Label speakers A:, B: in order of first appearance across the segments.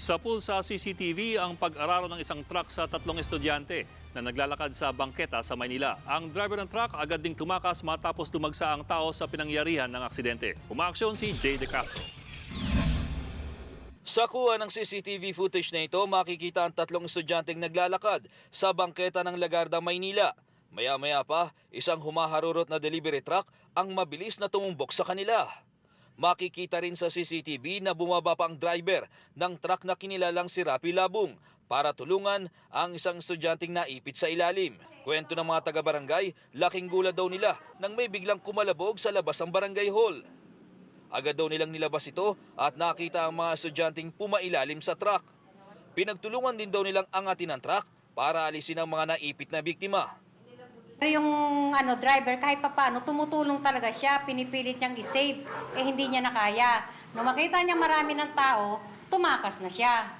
A: Sa pool sa CCTV ang pag-araro ng isang truck sa tatlong estudyante na naglalakad sa bangketa sa Maynila. Ang driver ng truck agad ding tumakas matapos dumagsa ang tao sa pinangyarihan ng aksidente. Umaaksyon si Jay De Castro.
B: Sa kuha ng CCTV footage na ito, makikita ang tatlong estudyanteng naglalakad sa bangketa ng Lagarda, Maynila. Maya-maya pa, isang humaharurot na delivery truck ang mabilis na tumumbok sa kanila. Makikita rin sa CCTV na bumaba pa ang driver ng truck na kinilalang si Rapi Labong para tulungan ang isang estudyanteng naipit sa ilalim. Kwento ng mga taga-barangay, laking gulat daw nila nang may biglang kumalabog sa labas ng barangay hall. Agad daw nilang nilabas ito at nakita ang mga estudyanteng pumailalim sa truck. Pinagtulungan din daw nilang angatin ang truck para alisin ang mga naipit na biktima.
C: Yung ano, driver, kahit papano, tumutulong talaga siya, pinipilit niyang i-save, eh hindi niya nakaya. Nung makita niya marami ng tao, tumakas na siya.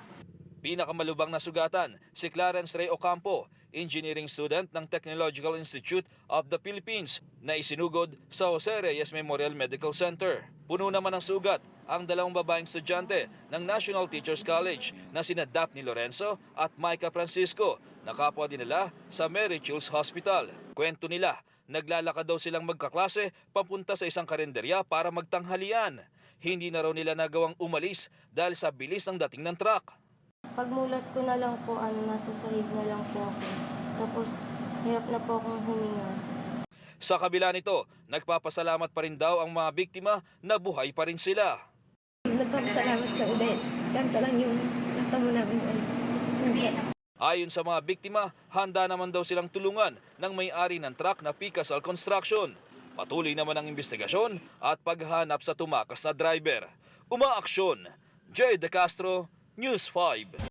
B: Pinakamalubang na sugatan, si Clarence Ray Ocampo, engineering student ng Technological Institute of the Philippines na isinugod sa Jose Reyes Memorial Medical Center. Puno naman ng sugat ang dalawang babaeng estudyante ng National Teachers College na sina Daphne Lorenzo at Micah Francisco na kapwa dinala sa Mary Chills Hospital. Kwento nila, naglalakad daw silang magkaklase papunta sa isang karinderya para magtanghalian. Hindi na raw nila nagawang umalis dahil sa bilis ng dating ng truck.
D: Pagmulat ko na lang po, ano, nasa sahig na lang po ako. Tapos, hirap na po akong huminga.
B: Sa kabila nito, nagpapasalamat pa rin daw ang mga biktima na buhay pa rin sila.
E: Nagpapasalamat ka ulit. Ganito lang yung natamo namin. Sugat.
B: Ayon sa mga biktima, handa naman daw silang tulungan ng may-ari ng truck na Picasal Construction. Patuloy naman ang investigasyon at paghanap sa tumakas na driver. Umaaksyon, Jay De Castro, News 5.